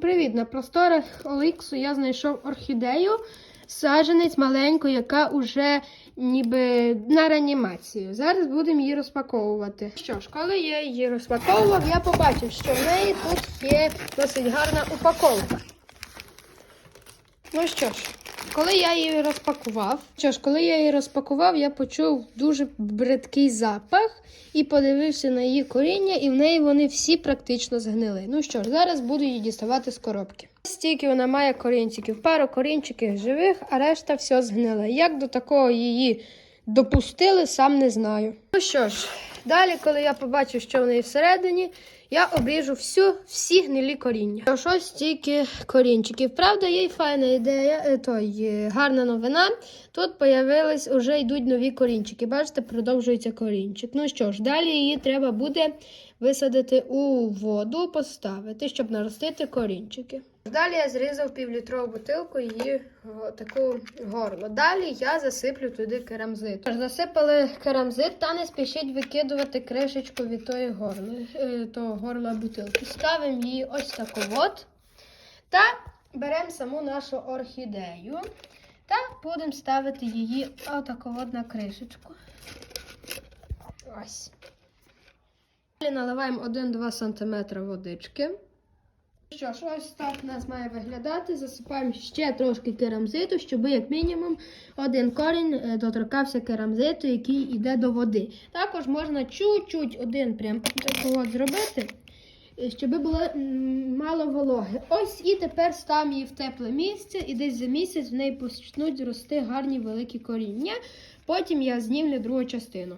Привіт! На просторах Оліксу я знайшов орхідею, саджанець маленьку, яка уже ніби на реанімацію. Зараз будемо її розпаковувати. Що ж, коли я її розпаковував, я побачив, що в неї тут є досить гарна упаковка. Ну що ж, коли я її розпакував, що ж, коли я її розпакував, я почув дуже бридкий запах і подивився на її коріння, і в неї вони всі практично згнили. Ну що ж, зараз буду її діставати з коробки. Стільки вона має корінчиків, пару корінчиків живих, а решта все згниле. Як до такого її допустили, сам не знаю. Ну що ж, далі, коли я побачу, що в неї всередині, я обріжу всю, всі гнилі коріння. Ось тільки корінчиків. Правда, є й файна ідея, е, той, е, гарна новина. Тут появились, уже йдуть нові корінчики. Бачите, продовжується корінчик. Ну що ж, далі її треба буде висадити у воду, поставити, щоб наростити корінчики. Далі я зрізав півлітрову бутилку її таку горло. Далі я засиплю туди керамзит. Засипали керамзит та не спішіть викидувати кришечку від тої горли, е, того горла бутилки. Ставимо її ось таку от. Та беремо саму нашу орхідею та будемо ставити її отаку от на кришечку. Ось. Далі наливаємо 1-2 см водички. Що ж, ось так у нас має виглядати. Засипаємо ще трошки керамзиту, щоб як мінімум один корінь е, доторкався керамзиту, який йде до води. Також можна чуть-чуть один прям такого зробити, е, щоб було мало вологи. Ось і тепер ставимо її в тепле місце, і десь за місяць в неї почнуть рости гарні великі коріння. Потім я знімлю другу частину.